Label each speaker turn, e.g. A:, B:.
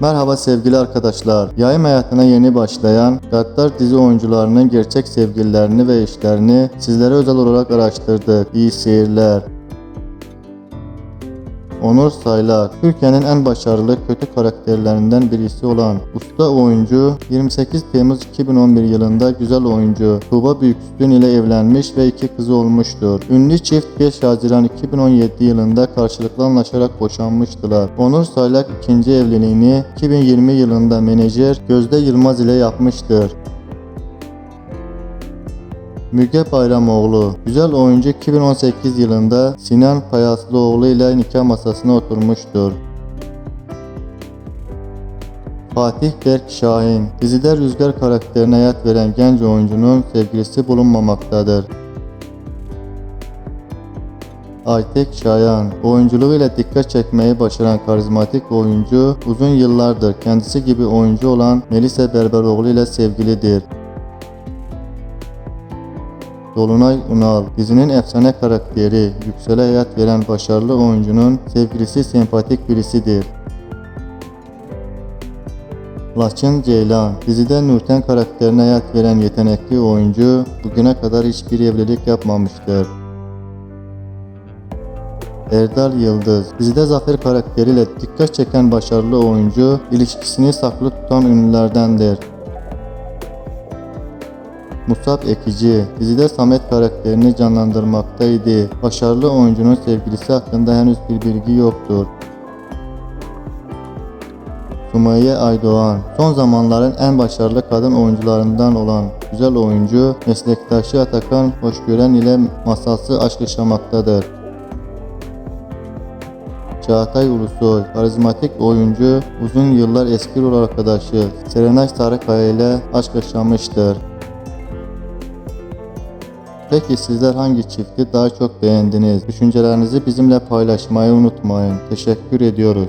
A: Merhaba sevgili arkadaşlar. Yayın hayatına yeni başlayan Gaddar dizi oyuncularının gerçek sevgililerini ve eşlerini sizlere özel olarak araştırdık. İyi seyirler. Onur Saylar, Türkiye'nin en başarılı kötü karakterlerinden birisi olan usta oyuncu 28 Temmuz 2011 yılında güzel oyuncu Tuğba Büyüküstün ile evlenmiş ve iki kızı olmuştur. Ünlü çift 5 Haziran 2017 yılında karşılıklı anlaşarak boşanmıştılar. Onur Saylar ikinci evliliğini 2020 yılında menajer Gözde Yılmaz ile yapmıştır. Müge Bayramoğlu, güzel oyuncu 2018 yılında Sinan Payaslıoğlu ile nikah masasına oturmuştur. Fatih Berk Şahin, dizide Rüzgar karakterine hayat veren genç oyuncunun sevgilisi bulunmamaktadır. Aytek Şayan, oyunculuğuyla dikkat çekmeyi başaran karizmatik oyuncu, uzun yıllardır kendisi gibi oyuncu olan Melisa Berberoğlu ile sevgilidir. Dolunay Unal, dizinin efsane karakteri, yüksele hayat veren başarılı oyuncunun sevgilisi sempatik birisidir. Laçın Ceylan, dizide Nurten karakterine hayat veren yetenekli oyuncu, bugüne kadar hiçbir evlilik yapmamıştır. Erdal Yıldız, dizide Zafer karakteriyle dikkat çeken başarılı oyuncu, ilişkisini saklı tutan ünlülerdendir. Musab Ekici dizide Samet karakterini canlandırmaktaydı. Başarılı oyuncunun sevgilisi hakkında henüz bir bilgi yoktur. Sumeyye Aydoğan son zamanların en başarılı kadın oyuncularından olan güzel oyuncu meslektaşı Atakan Hoşgören ile masalsı aşk yaşamaktadır. Çağatay Ulusoy, karizmatik oyuncu, uzun yıllar eski rol arkadaşı Serenay Sarıkaya ile aşk yaşamıştır. Peki sizler hangi çifti daha çok beğendiniz? Düşüncelerinizi bizimle paylaşmayı unutmayın. Teşekkür ediyoruz.